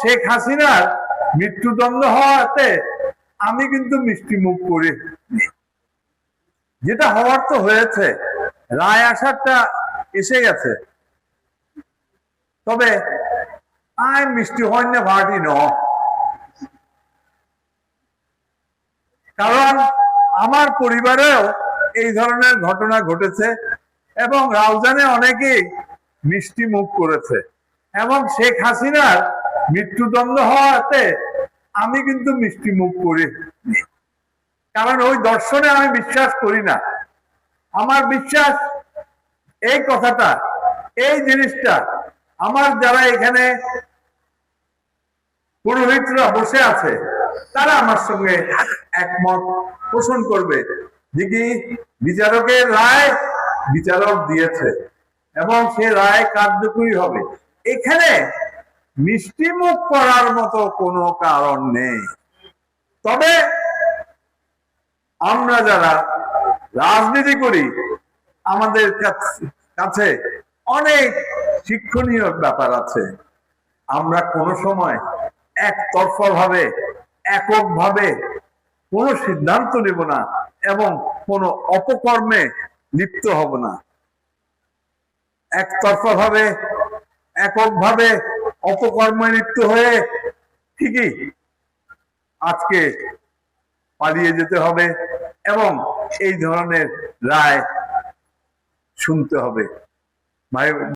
শেখ হাসিনার মৃত্যুদণ্ড হওয়াতে আমি কিন্তু মিষ্টি মুখ করে যেটা হওয়ার তো হয়েছে, রায় আসারটা এসে গেছে। তবে আয় মিষ্টি হয় না ভাটি ন। কারণ আমার পরিবারেও এই ধরনের ঘটনা ঘটেছে এবং রাউজানে অনেকেই মিষ্টি মুখ করেছে। এবং শেখ হাসিনার মৃত্যুদণ্ড হওয়াতে আমি কিন্তু মিষ্টি মুখ করি। কারণ ওই দর্শনে আমি বিশ্বাস করি না। আমার বিশ্বাস এই কথাটা, এই জিনিসটা, আমার যারা এখানে পুরোহিতরা বসে আছে, তারা আমার সঙ্গে একমত পোষণ করবে যে কি বিচারকের রায় বিচারক দিয়েছে এবং সে রায় কার্যকরী হবে। এখানে মিষ্টি মুখ করার মতো কোনো কারণ নেই। তবে আমরা যারা রাজনীতি করি, আমাদের কাছে অনেক শিক্ষণীয় ব্যাপার আছে। আমরা কোনো সময় একতরফা ভাবে একক ভাবে কোনো সিদ্ধান্ত নেব না এবং কোনো অপকর্মে লিপ্ত হব না। একতরফা ভাবে এককভাবে অপকর্মে লিপ্ত হয়ে ঠিকই। আজকে পালিয়ে যেতে হবে এবং এই ধরনের রায় শুনতে হবে। ভাই